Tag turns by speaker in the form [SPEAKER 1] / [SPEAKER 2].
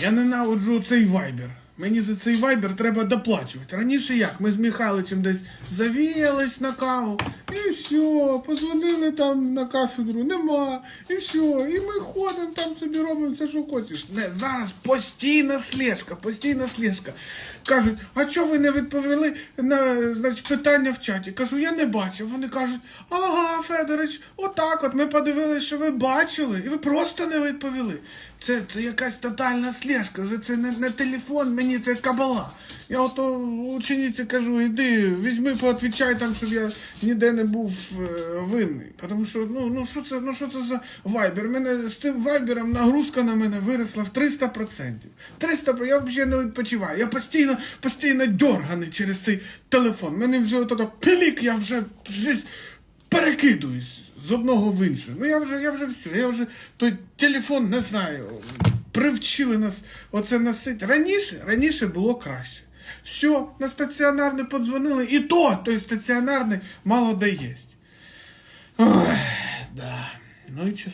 [SPEAKER 1] Я ненавиджу цей вайбер. Мені за цей вайбер треба доплачувати. Раніше як? Ми з Михайловичем десь завіялись на каву, і все, позвонили там на кафедру, нема, і все. І ми ходимо там собі робимо все, що хочеш. Не, зараз постійна слежка, постійна слежка. Кажуть, а чого ви не відповіли на значить, питання в чаті? Кажу, я не бачив. Вони кажуть, ага, Федорович, отак от ми подивилися, що ви бачили, і ви просто не відповіли. Це, це якась тотальна слежка, вже це не, не телефон, мені це кабала. Я ото учениці кажу, іди, візьми, поотвічай там, щоб я ніде не був е, винний. Тому що, ну, ну що це, ну що це за вайбер? Мене з цим вайбером нагрузка на мене виросла в 300%. 300%, я взагалі не відпочиваю. Я постійно, постійно дерганий через цей телефон. Мене вже ото пилік, я вже перекидуюсь з одного в інше. Ну я вже, я вже все, я вже той телефон не знаю. Привчили нас оце носити. Раніше, раніше було краще. Все, на стаціонарний подзвонили, і то той стаціонарний мало де єсть. Ой, да. Ну і.